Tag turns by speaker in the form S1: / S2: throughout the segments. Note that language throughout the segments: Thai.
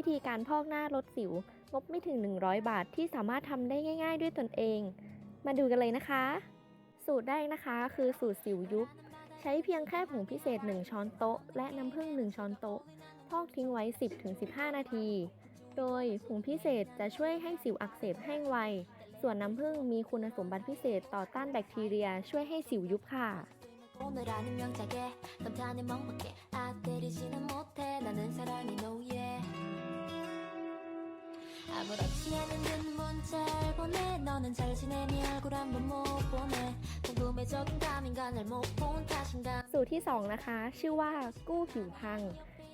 S1: วิธีการพอกหน้าลดสิว งบไม่ถึง 100 บาทที่สามารถทำได้ง่าย ๆ ด้วยตนเอง มาดูกันเลยนะคะ สูตรแรกนะคะ คือสูตรสิวยุบ ใช้เพียงแค่ผงพิเศษ 1 ช้อนโต๊ะ และน้ำผึ้ง1 ช้อนโต๊ะ พอกทิ้งไว้ 10-15 นาที โดยผงพิเศษจะช่วยให้สิวอักเสบแห้งไว ส่วนน้ำผึ้งมีคุณสมบัติพิเศษต่อต้านแบคทีเรีย ช่วยให้สิวยุบค่ะ
S2: 아무렇지 않은 듯 문자를 보내 너는 잘 지내 네 얼굴 한번 못 보네 궁금해적인 감인가 날 못 본 탓인가
S1: สูตรที่ 2 นะคะ ชื่อว่ากู้ผิวพัง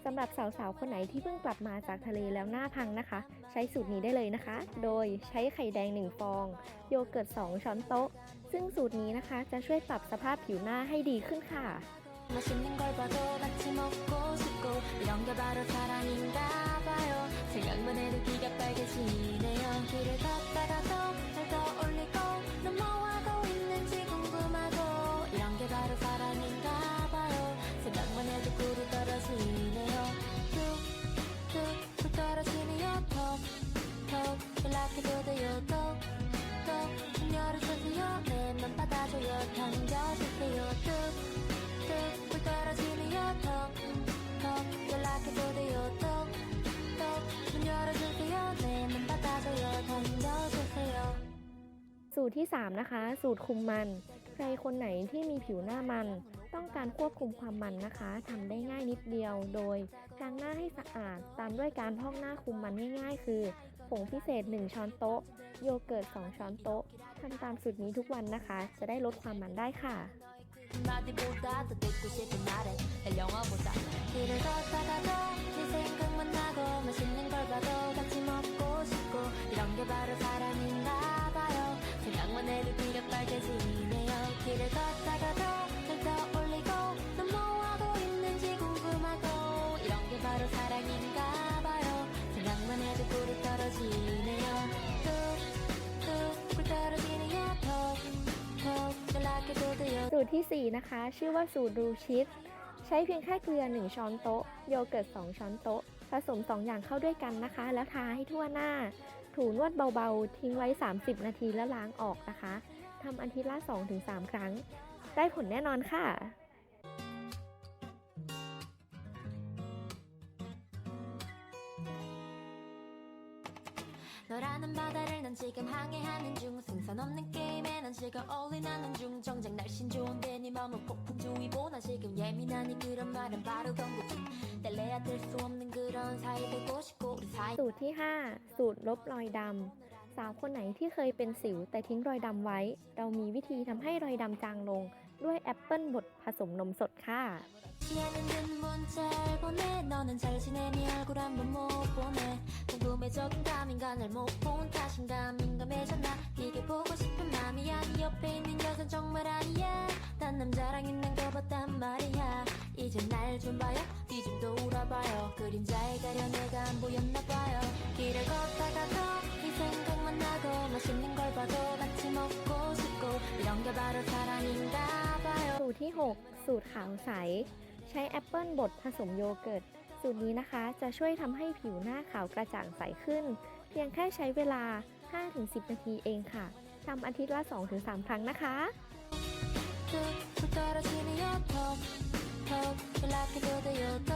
S1: สำหรับสาวๆ คนไหนที่เพิ่งกลับมาจากทะเลแล้วหน้าพังนะคะ ใช้สูตรนี้ได้เลยนะคะ โดยใช้ไข่แดง 1 ฟอง โยเกิร์ต 2 ช้อนโต๊ะ ซึ่งสูตรนี้นะคะจะช่วยปรับสภาพผิวหน้าให้ดีขึ้นค่ะ
S2: 맛있는 걸 봐도 같이 먹고 싶고 이런 게 바로 사랑인가 봐요. 생각만 해도 귀가 빨개지네요. 길을 걷다가도
S1: ตรที่ 3 นะคะ สูตรคุมมัน ใครคนไหนที่มีผิวหน้ามัน ต้องการควบคุมความมันนะคะทำได้ง่ายนิดเดียว โดยล้างหน้าให้สะอาด ตามด้วยการพอกหน้าคุมมันง่ายๆ คือ ผงพิเศษ 1 ช้อนโต๊ะ โยเกิร์ต 2 ช้อนโต๊ะทำตามสูตรนี้ทุกวันนะคะ จะได้ลดความมันได้ค่ะ ทีสี่ 4 นะคะ ชื่อว่าสูตรรูชิต ใช้เพียงแค่เกลือ 1 ช้อนโต๊ะ โยเกิร์ต 2 ช้อนโต๊ะ ผสม 2 อย่างเข้าด้วยกันนะคะ แล้วทาให้ทั่วหน้า ถูนวดเบาๆ ทิ้งไว้ 30 นาทีแล้วล้างออกนะคะทำอาทิตย์ละ 2-3 ครั้ง ได้ผลแน่นอนค่ะ
S2: 너라는 바다를 난 지금 항해하는 중 생산 없는 게임에 난 지금 all in 하는 중 정작 날씬 좋은데 네 맘은 폭풍주의보 나 지금 예민하니 그런 말은 바로 경고지 달래야 될 수 없는 그런 사이 되고 싶고 우리 사이
S1: สูตรที่ 5 สูตรลบรอยดำ สาวคนไหนที่เคยเป็นสิวแต่ทิ้งรอยดำไว้ เรามีวิธีทำให้รอยดำจางลง ด้วยแอปเปิลบดผสมนมสดค่ะ
S2: 지않은 듯 문자를 보내 너는 잘 지내 네 얼굴 한번 못 보네 궁금해적인 감인가 날 못 본 탓인가 민감해졌나 이게 보고 싶은 맘이야 네 옆에 있는 여잔 정말 아니야 난 남자랑 있는 거 봤단 말이야 이제 날 좀 봐요 뒤좀 돌아봐요 그림자에 가려 내가 안 보였나 봐요 길을 걷다가도 네 생각만 나고 맛있는 걸 봐도 같이 먹고 싶고 이런 게 바로 사랑인가 봐요
S1: สูตรที่ 6 สูตรขาวใส ใช้แอปเปิลบดผสมโยเกิร์ต สูตรนี้นะคะจะช่วยทำให้ผิวหน้าขาวกระจ่างใสขึ้น เพียงแค่ใช้เวลา 5-10 นาทีเองค่ะทำอาทิตย์ละ 2-3 ครั้งนะคะ
S2: 툭툭 떨어지네요 톡톡 연락해도 돼요 톡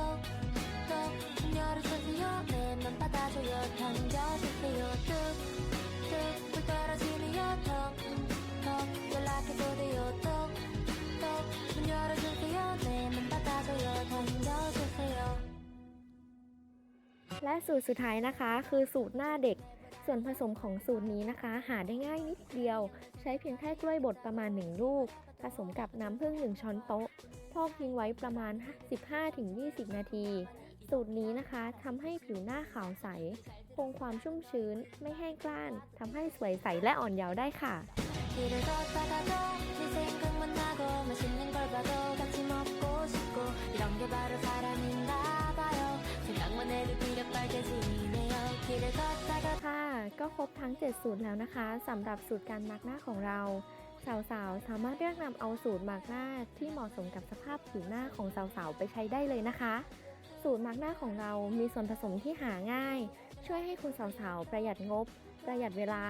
S1: และสูตรสุดท้ายนะคะคือสูตรหน้าเด็ก ส่วนผสมของสูตรนี้นะคะ หาได้ง่ายนิดเดียว ใช้เพียงแค่กล้วยบดประมาณ 1 ลูก ผสมกับน้ำผึ้ง1 ช้อนโต๊ะ พอกทิ้งไว้ประมาณ 15-20 นาที สูตรนี้นะคะทำให้ผิวหน้าขาวใส คงความชุ่มชื้น ไม่แห้งกล้านทำให้สวยใสและอ่อนเยาว์ได้ค่ะ
S2: 길을 걷다가도 네 생각만 나고 맛있는 걸 봐도 같이 먹고 싶고
S1: ก็ครบทั้ง 7 สูตรแล้วนะคะสำหรับสูตรการมาร์กหน้าของเรา สาวๆ สามารถเลือกนำเอาสูตรมาร์กหน้าที่เหมาะสมกับสภาพผิวหน้าของสาวๆ ไปใช้ได้เลยนะคะ สูตรมาร์กหน้าของเรามีส่วนผสมที่หาง่าย ช่วยให้คุณสาวๆ ประหยัดงบ ประหยัดเวลา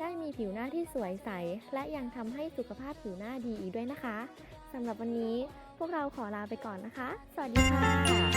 S1: ได้มีผิวหน้าที่สวยใส และยังทำให้สุขภาพผิวหน้าดีอีกด้วยนะคะสำหรับวันนี้พวกเราขอลาไปก่อนนะคะ สวัสดีค่ะ